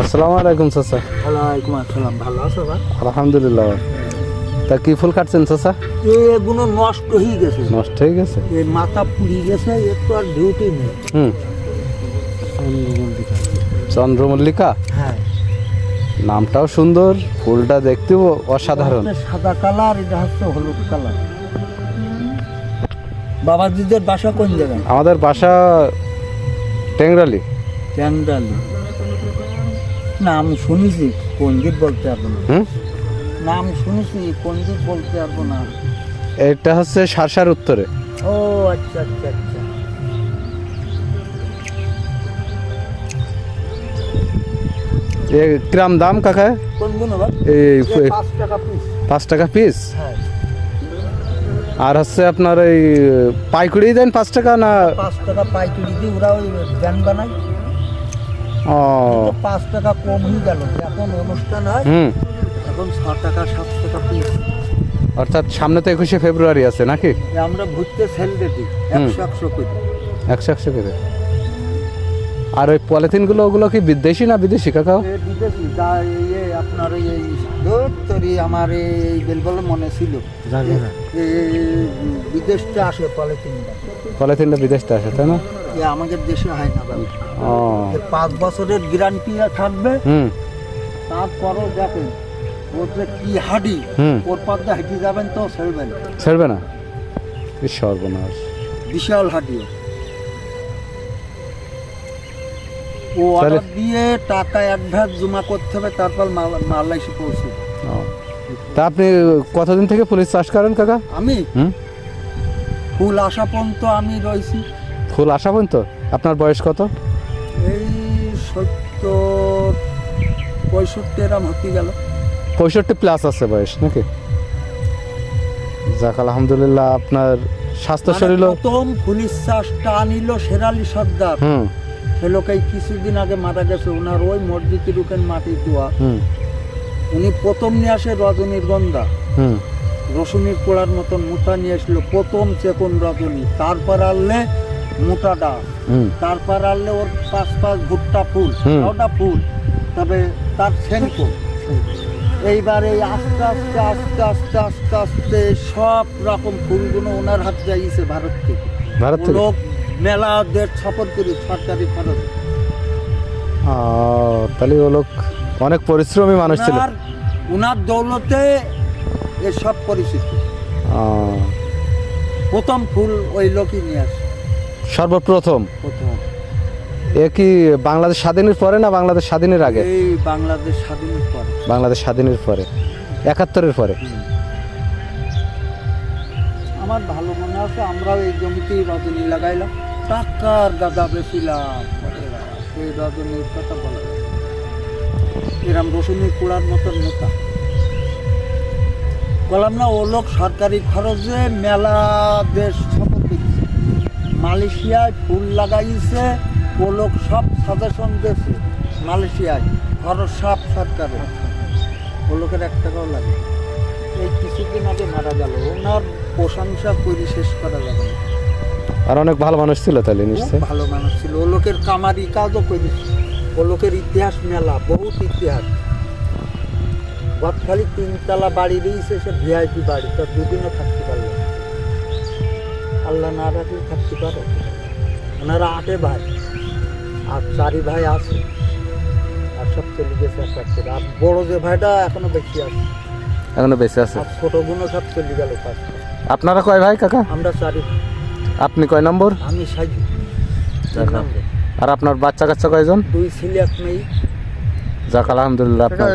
আসসালামু আলাইকুম চাচা। ওয়ালাইকুম আসসালাম। ভালো আছো ভাই? আলহামদুলিল্লাহ। তা কি ফুল কাটছেন চাচা? এগুলো নষ্ট হয়ে গেছে। নষ্ট হয়ে গেছে? এই মাথা পুড়ি গেছে এর তো আর ডিউটি নেই। হুম। চন্দ্রমল্লিকা। হ্যাঁ। নামটাও সুন্দর ফুলটা দেখতেও অসাধারণ। সাদা কালার এটা হচ্ছে হলুদ কালার। বাবাজিদের বাসা কোন জায়গায়? আমাদের বাসা টেংরালি ট্যাংডালি নাম শুনেছি পন্ডিত বলতে পারব না। নাম শুনেছি পন্ডিত বলতে পারব না। এটা হচ্ছে সারসার উত্তরে। ও আচ্ছা আচ্ছা আচ্ছা। কিরাম দাম কাকা? এই পাঁচ টাকা পিস হ্যাঁ। আর হচ্ছে আপনার এই পাইকুড়ি দেন পাঁচ টাকা না পাঁচ টাকা পাইকারি দিয়ে ওরা ওই বানায়। ও। পাঁচ টাকা কম হয়ে গেল। এখন অনুষ্ঠান হয় হুম। এখন ছ টাকা সাত টাকা পিস অর্থাৎ সামনে তো একুশে ফেব্রুয়ারি আছে নাকি? আমরা ঘুরতে ফেলতে দিই একশো একশো করে। একশো একশো করে। আর ওই পলিথিনগুলো ওগুলো কি বিদেশি না বিদেশি কাকা বিদেশি ইয়ে আপনার ওই এই ধুর আমার এই বেলগুলো মনে ছিল। বিদেশতে আসে পলিথিনটা। পলিথিনটা বিদেশটা আসে তাই না? এ আমাদের দেশে হয় না বাবু ও। পাঁচ বছরের গ্যারান্টি থাকবে। হুম। তারপরও দেখেন ওর যে কি হাডি হুম। ওর দিয়ে হেঁটে যাবেন তো ছেড়বেন ছেড়বে না? সর্বনাশ। বিশাল হাডি ও অর্ডার দিয়ে টাকা অ্যাডভান্স জমা করতে হবে তারপর মাল মাল এসে পৌঁছে তা আপনি কতদিন থেকে পুলিশ চাষ করেন কাকা? আমি? হুম? ফুল আসা পর্যন্ত আমি রয়েছি। ফুল আসা পর্যন্ত? আপনার বয়স কত? এই সত্তর পঁয়ষট্টি এরম হতে গেল। পঁয়ষট্টি প্লাস আছে বয়স নাকি? যাক আলহামদুলিল্লাহ আপনার স্বাস্থ্য মানে শরীরও প্রথম পুলিশ চাষটা আনিল শেরালি সর্দার। হুম। সে লোক কিছুদিন আগে মারা গেছে ওনার ওই মসজিদের ওখান মাটির দোয়া। উনি প্রথম নিয়ে আসে রজনীর গন্ধা। রসুনির পোড়ার মতন মোটা নিয়ে আসলো প্রথম চেতন রজনী। তারপর আনলে মোটাটা হুম। তারপর আনলে ওর পাঁচ পাঁচ ভুট্টা ফুল। ওটা ফুল। তবে তার সেনকো এইবার এই আস্তে আস্তে আস্তে আস্তে আস্তে আস্তে সব রকম ফুলগুলো ওনার হাত যাইছে ভারত থেকে। ভারত থেকে? লোক মেলা দের সফর করি সরকারি খরচ। তাহলে ও লোক অনেক পরিশ্রমী মানুষ ছিল। উনার উনার দৌলতে এসব পরিস্থিতি ও, প্রথম ফুল ওই লোকই নিয়ে আসে। সর্বপ্রথম? প্রথম। এ কি বাংলাদেশ স্বাধীনের পরে না বাংলাদেশ স্বাধীনের আগে? এই বাংলাদেশ স্বাধীনের পরে। বাংলাদেশ স্বাধীনের পরে। একাত্তরের পরে। আমার ভালো মনে আছে আমরাও এই জমিতেই রজনী লাগাইলাম। টাকার গাদা বেছিলাম সেই রজনীর কথা। এরম রসুনের কুড়ার মতন মোটা বললাম, না, ও লোক সরকারি খরচে মেলা দেশ সফর দিচ্ছে। মালয়েশিয়ায় ফুল লাগাইছে, ও লোক সব সাজেশন দিয়েছে। মালয়েশিয়ায় খরচ সব সরকারের। ও লোকের এক টাকাও লাগে এই কিছুদিন আগে মারা গেল। ওনার প্রশংসা করে শেষ করা যাবে না। আর অনেক ভালো মানুষ ছিল তাহলে নিশ্চয় ভালো মানুষ ছিল। ও লোকের কামারি কাজও করেছে ও লোকের ইতিহাস মেলা বহুত ইতিহাস। গতখালি তিনতলা বাড়ি দিয়েছে সে ভিআইপি বাড়ি তার দুদিনও থাকতে পারল আল্লাহ না রাখলে থাকতে পারে? ওনারা আটে ভাই আর চারি ভাই আছে। আর সব চলে গেছে এক করে। আর বড় যে ভাইটা এখনও বেশি আছে। এখনও বেঁচে আছে? আর ছোটগুলো সব চলে গেল আপনারা কয় ভাই কাকা? আমরা চারি আপনি কয় নম্বর? আমি সাজু আর আপনার বাচ্চা কাচ্চা কয়জন? দুই ছেলে এক মেয়ে। যাক আলহামদুলিল্লাহ আপনার